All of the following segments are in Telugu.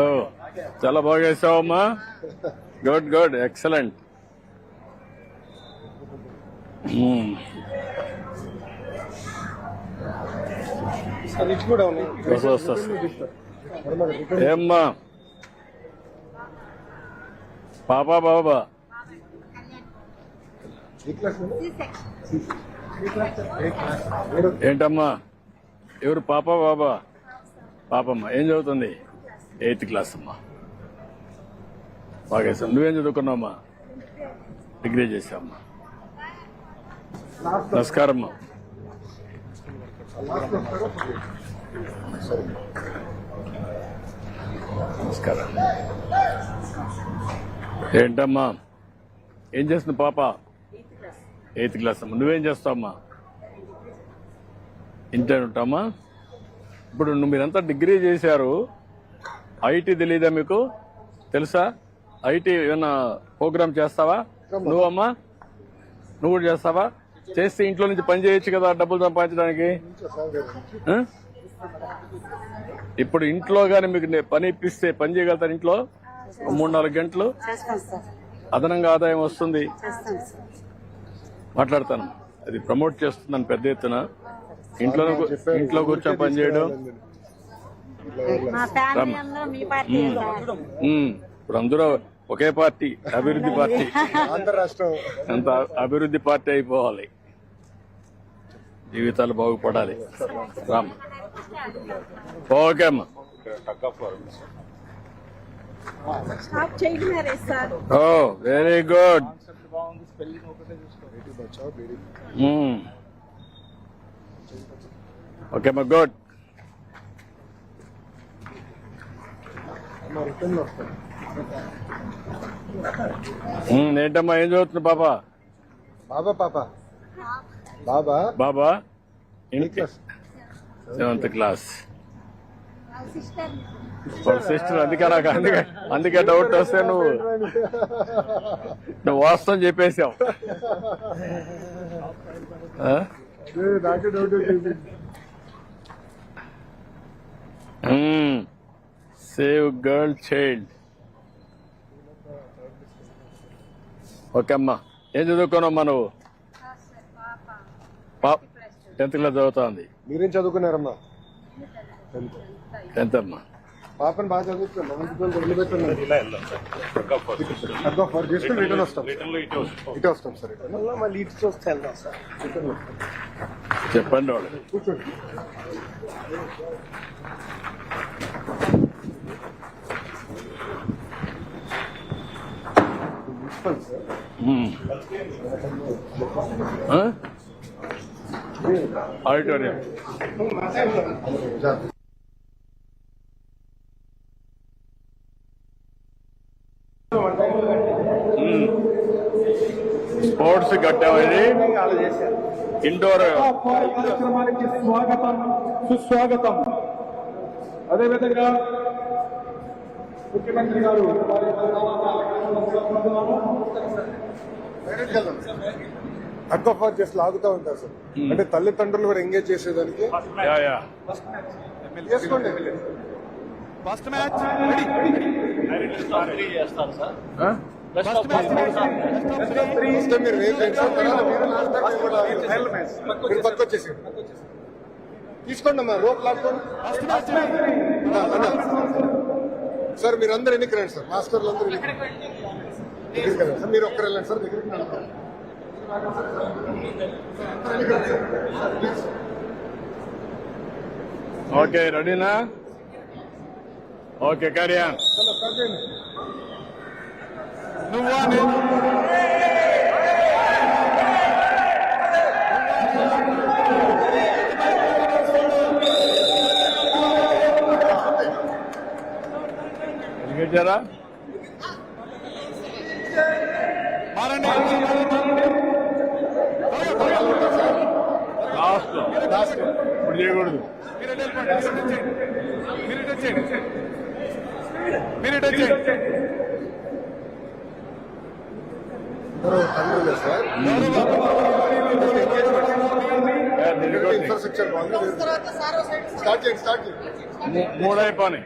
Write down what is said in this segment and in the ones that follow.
ఓ చాలా బాగా వేసావమ్మా గుడ్ గుడ్ ఎక్సలెంట్. ఏమ్మా. పాపా బాబా. ఏంటమ్మా? ఎవరు పాపా బాబా? పాపమ్మ ఏం చదువుతుంది? ఎయిత్ క్లాస్ అమ్మా. బాగా వేసావు. నువ్వేం చదువుకున్నావమ్మా? డిగ్రీ చేసావమ్మా నమస్కారం అమ్మా నమస్కారం. ఏంటమ్మా? ఏం చేస్తుంది పాప? ఎయిత్ క్లాస్ అమ్మా. నువ్వేం చేస్తావమ్మా? ఇంటర్ ఉంటామా ఇప్పుడు నువ్వు మీరంతా డిగ్రీ చేశారు. ఐటీ తెలీదా మీకు? తెలుసా? ఐటీ ఏమన్నా ప్రోగ్రామ్ చేస్తావా? నువ్వమ్మా? నువ్వు కూడా చేస్తావా? చేస్తే ఇంట్లో నుంచి పని చేయొచ్చు కదా డబ్బులు సంపాదించడానికి? ఇప్పుడు ఇంట్లో కానీ మీకు పని ఇప్పిస్తే పని చేయగలుగుతారు ఇంట్లో? మూడు నాలుగు గంటలు? చేస్తాం సార్. అదనంగా ఆదాయం వస్తుంది. చేస్తాం సార్. మాట్లాడతాను. అది ప్రమోట్ చేస్తున్నాను పెద్ద ఎత్తున. ఇంట్లో ఇంట్లో కూర్చొని పని ఇప్పుడు అందరూ ఒకే పార్టీ అభివృద్ధి పార్టీ. అంత అభివృద్ధి పార్టీ అయిపోవాలి. జీవితాలు బాగుపడాలి. రామ్ ఓకే అమ్మా ఓ వెరీ గుడ్. ఓకే అమ్మా గుడ్ రిటర్న్ వస్తాం ఏంటమ్మా ఏం చదువుతుంది పాప? బాబా పాప. బాబా? బాబా? Seventh class. సిస్టర్. అందుకే నాకు అందుకే అందుకే డౌట్ వస్తే నువ్వు నువ్వు వాస్తవం చెప్పేశావు ఆ? నాకే doubt. Save girl child. Okay అమ్మా ఏం చదువుకున్నామ్మా నువ్వు పాప. టెన్త్ క్లాస్ చదువుతోంది. మీరేం చదువుకున్నారమ్మా? టెన్త్. అమ్మా. పాపని బాగా చదువుతున్నా లెవెన్త్ ట్వెల్త్ వదిలిపెట్టాను తగ్గ ఫర్ చేసుకుని రిటర్న్ వస్తాం. ఇటే వస్తాం. సార్ రిటర్న్ మళ్ళీ ఇటు చూస్తే వెళ్దాం సార్. రిటర్న్ వస్తాం. చెప్పండి వాళ్ళు. కూర్చోండి. ప్రిన్సిపల్ సార్ మ్మ్. ఆ? ఆడిటోరియం జాగ్రత్త. స్పోర్ట్స్ కట్టామని ఇండోర్ కార్యక్రమానికి స్వాగతం సుస్వాగతం అదేవిధంగా ముఖ్యమంత్రి గారు హక్ ఆఫ్ చేసి లాగుతూ ఉంటారు సార్. అంటే తల్లిదండ్రులు కూడా ఎంగేజ్ చేసేదానికి? యా యా చేసుకోండి ఫస్ట్ మ్యాచ్ ఆ? ఫస్ట్ మీరు రేపు చేయండి సార్. తర్వాత మీరు లాస్ట్ టైం కూడా మీరు పక్క వచ్చేసి తీసుకోండి అమ్మా రోప్ లాక్కోండి. సార్ మీరు అందరు ఎన్నికి రండి సార్. మాస్టర్లు అందరూ ఎన్నికి దగ్గరికి సార్ మీరు ఒక్కరు వెళ్ళండి సార్ దగ్గరికి ఓకే రెడీనా ఓకే కళ్యాణ్ నువ్వా నేను మారండి లాస్ట్ లాస్ట్ ఇప్పుడు చేయకూడదు మీరు ఇటు వెళ్ళిపోండి. మీరు ఇటు వచ్చేయండి మీరు ఇటు వచ్చేయండి అందరూ తండ్రులే సార్ ఇన్ఫ్రాస్ట్రక్చర్ బాగుంది స్టార్ట్ చేయండి స్టార్ట్ చేయండి మూడు అయిపోయి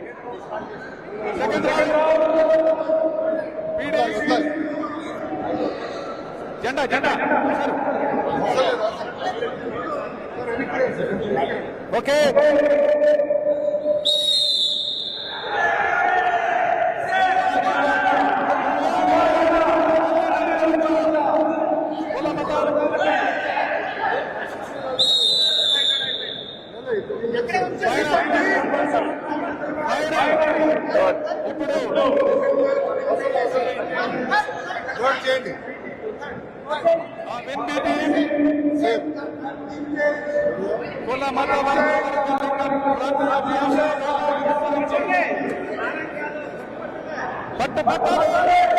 జెండా జెండా ఓకే పట్ట పట్ట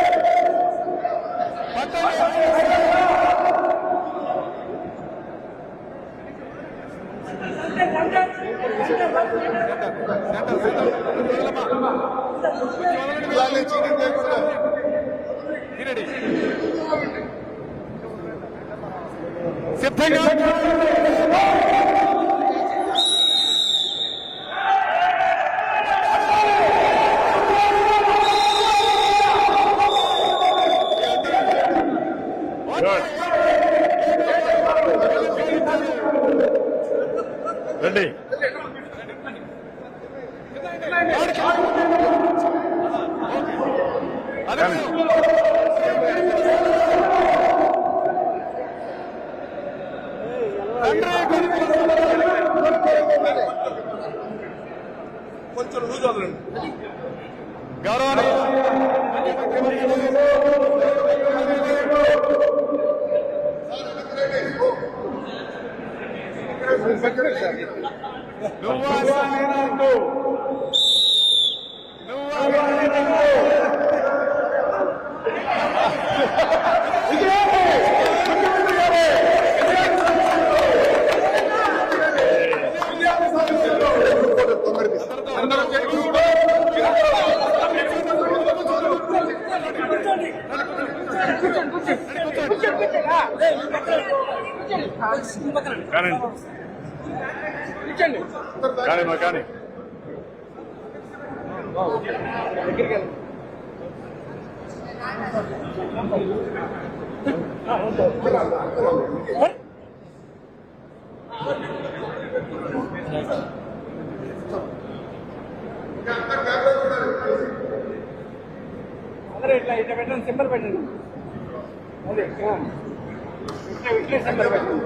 కొంచెం లూజ్ వదలండి గౌరవనీయ నువ్వు కానీ కానీ మా కానీ అందరూ ఇట్లా ఇట్లా పెట్టండి సింబల్ పెట్టండి అదే ఆ. ఇట్లా ఇట్లా సింబల్ పెట్టండి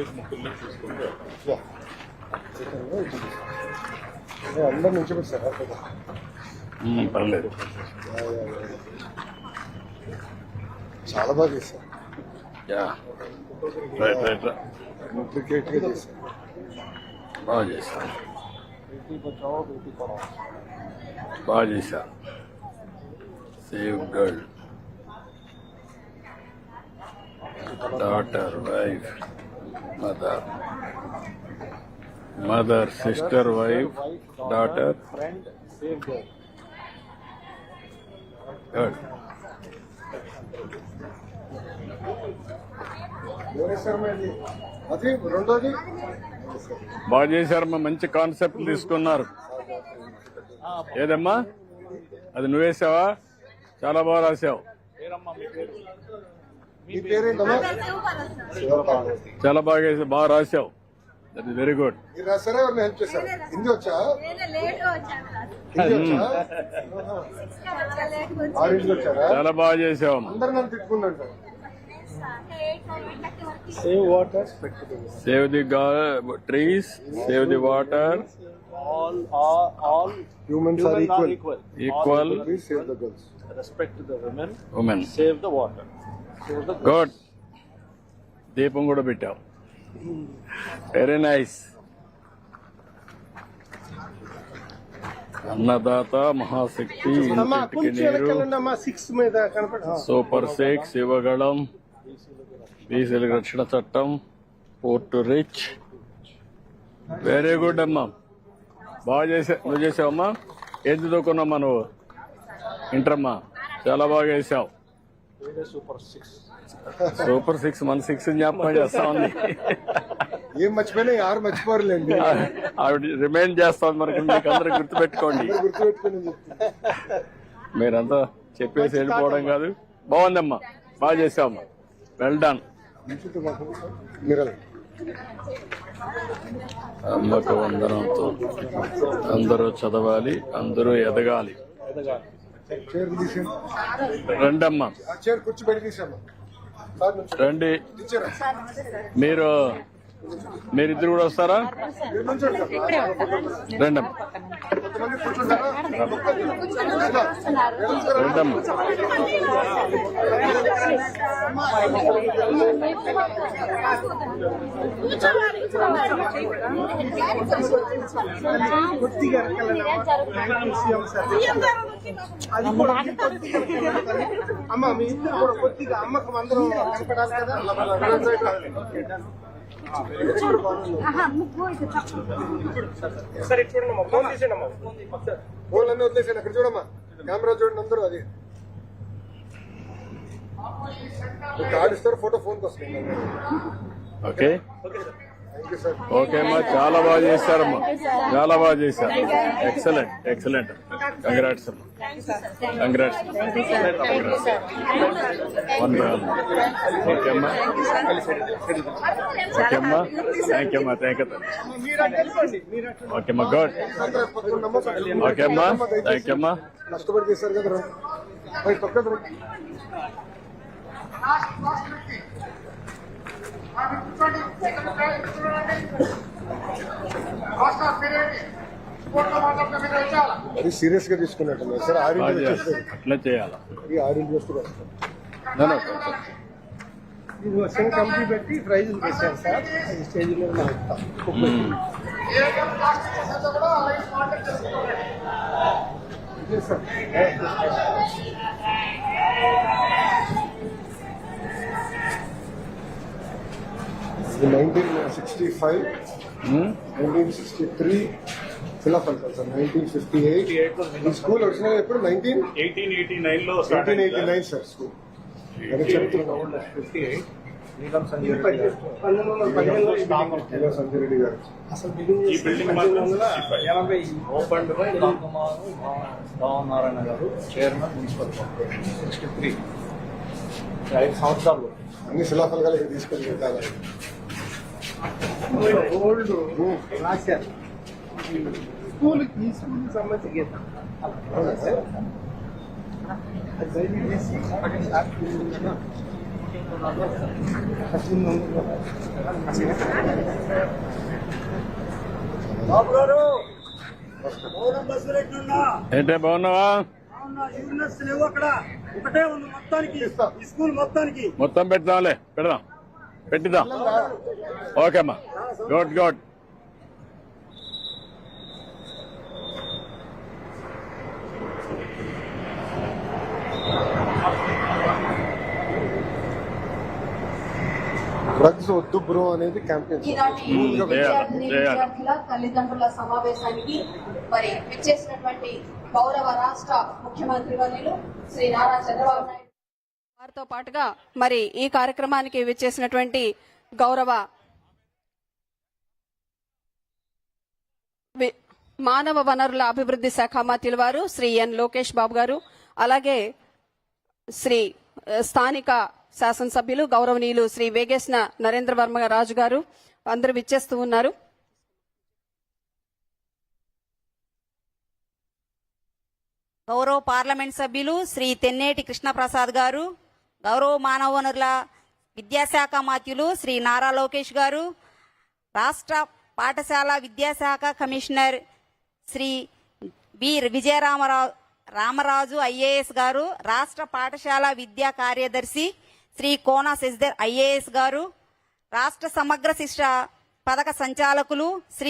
ధన్యవాదాలు థ్యాంక్ యూ అందరు నుంచి పర్లేదు చాలా బాగా చేశారు యా రైట్ రైట్ రైట్. క్రికెట్గా చేశారు బాగా చేశా బాగా చేశా save girl daughter wife mother mother sister wife daughter రెండోది? బాగా చేశారమ్మా మంచి కాన్సెప్ట్ తీసుకున్నారు. ఏదమ్మా? అది నువ్వేసావా? చాలా బాగా రాసావు. చాలా బాగా వేసావు, బాగా రాసావు దట్ ఇస్ వెరీ గుడ్ మీరు రాసారా ఎవరిని హెల్ప్ చేశారు హిందీ వచ్చా లేట్ గా వచ్చాను హిందీ వచ్చా చాలా లేట్ గా వచ్చాను ఆరింటికి వచ్చారా చాలా బాగా చేసావమ్మా అందరు నన్ను తిట్టుకున్నారు save water save the trees save the water all are all Humans are humans are equal. equal. Equal. All Please save the girls. Respect to the women. Women Save the water. Good దీపం కూడా పెట్టావు వెరీ నైస్ అన్నదాత మహాశక్తి సూపర్ సిక్స్ ఇవ్వగలం బీసీల రక్షణ చట్టం పోర్ట్ రిచ్ వెరీ గుడ్ అమ్మా. బాగా చేసా నువ్వు చేసావమ్మా? ఏం చదువుకున్నామ్మా నువ్వు? ఇంటరమ్మా చాలా బాగా చేసావు. Super six. సూపర్ సిక్స్ మన సిక్స్ జ్ఞాపకం చేస్తా ఉంది. ఏం మర్చిపోయినా ఆరు మర్చిపోరులేండి. ఆవిడ రిమైండ్ చేస్తాం మనకి మీకు అందరూ గుర్తుపెట్టుకోండి. మీరంతా చెప్పేసి వెళ్ళిపోవడం కాదు. బాగుందమ్మా. బాగా చేసావమ్మా వెల్ డన్ మిరల్ అమ్మకు వందనంతో అందరూ చదవాలి అందరూ ఎదగాలి. తీసేయండి రండమ్మా. రండి. టీచర్ మీరు మీరిద్దరు కూడా వస్తారా? రెండమ్మ. నుంచోండి అది కూడా అమ్మ మీ ఇద్దరు కూడా కొద్దిగా అమ్మకం అందరూ కనపడాలి కదా. సరే చూడండి అమ్మా ఫోన్ తీసేయండి అమ్మా ఫోన్ అన్నీ వదిలేసాను అక్కడ చూడమ్మా. కెమెరా చూడండి అందరూ అది. ఇక్కడ ఆడిస్తారు ఫోటో ఫోన్కి వస్తుంది ఓకే. యూ సార్ ఓకే అమ్మా చాలా బాగా చేశారమ్మా. చాలా బాగా చేశారు. ఎక్సలెంట్ ఎక్సలెంట్ కంగ్రాట్స్ అమ్మా. కంగ్రాట్స్ వన్ అమ్మా ఓకే అమ్మా థ్యాంక్ యూ అమ్మా. థ్యాంక్ యూ మీరు అటు వెళ్ళిపోండి మీరు అటు ఓకే అమ్మా. గుడ్ ఓకే అమ్మా. థ్యాంక్ యూ అమ్మా. కష్టపడి చేశారు కదా. అది సీరియస్గా తీసుకున్నట్టు సార్. వచ్చేస్తారు అట్లా చేయాలా. ఈ ఇంటికి వస్తున్నారు వచ్చిన కంపెనీ పెట్టి ప్రైజులు పెట్టారు సార్. ఈ స్టేజ్ మీద నాకు sir. Nineteen sixty five. Nineteen sixty three అంటారు సార్ నైన్టీన్ ఫిఫ్టీ ఎయిట్ ఈ స్కూల్ వచ్చిన ఎప్పుడు? నైన్టీన్ ఎయిటీన్ ఎయిటీ నైన్లో eighteen eighty nine sir school అది పదిహేనులో ఈ ఇలా సంజయ్ రెడ్డి గారు. ఈ బిల్డింగ్ మాత్రం ఎనభై Lankumaru Davanarayana garu chairman municipal corporation sixty three ఐదు సంవత్సరాలు. అన్ని శిలాఫల్గా తీసుకొని వెళ్ళాలి ఓల్డ్ రాశారు. స్కూల్ ఈ స్కూల్ సంబంధించి గీతం ఏంటే బాగున్నావా? లేవు అక్కడ. ఒకటే ఉంది మొత్తానికి. ఈ స్కూల్ మొత్తానికి. మొత్తం పెడదాంలే పెడదాం. పెట్టిద్దాం. ఓకే అమ్మా. Good good. డ్రగ్స్ వద్దు బ్రో అనేది క్యాంపెయిన్. విద్యార్థుల తల్లిదండ్రుల సమావేశానికి మరి విచ్చేసినటువంటి గౌరవ రాష్ట్ర ముఖ్యమంత్రి వర్యులు శ్రీ నారా చంద్రబాబు నాయుడు వారితో పాటుగా మరి ఈ కార్యక్రమానికి విచ్చేసినటువంటి గౌరవ మానవ వనరుల అభివృద్ధి శాఖ మంత్రుల వారు శ్రీ ఎన్ లోకేష్ బాబు గారు అలాగే శ్రీ స్థానిక శాసనసభ్యులు గౌరవనీయులు శ్రీ వేగేశ్న నరేంద్ర వర్మ రాజు గారు అందరూ విచ్చేస్తూ ఉన్నారు. గౌరవ పార్లమెంట్ సభ్యులు శ్రీ తెన్నేటి కృష్ణప్రసాద్ గారు గౌరవ మానవ వనరుల విద్యాశాఖ మాత్యులు శ్రీ నారా లోకేష్ గారు రాష్ట్ర పాఠశాల విద్యాశాఖ commissioner Shri B Vijayaramarao Ramaraju IAS garu రాష్ట్ర పాఠశాల విద్యా కార్యదర్శి శ్రీ కోన శశిధర్ ఐఏఎస్ గారు రాష్ట్ర సమగ్ర శిక్ష పథక సంచాలకులు శ్రీ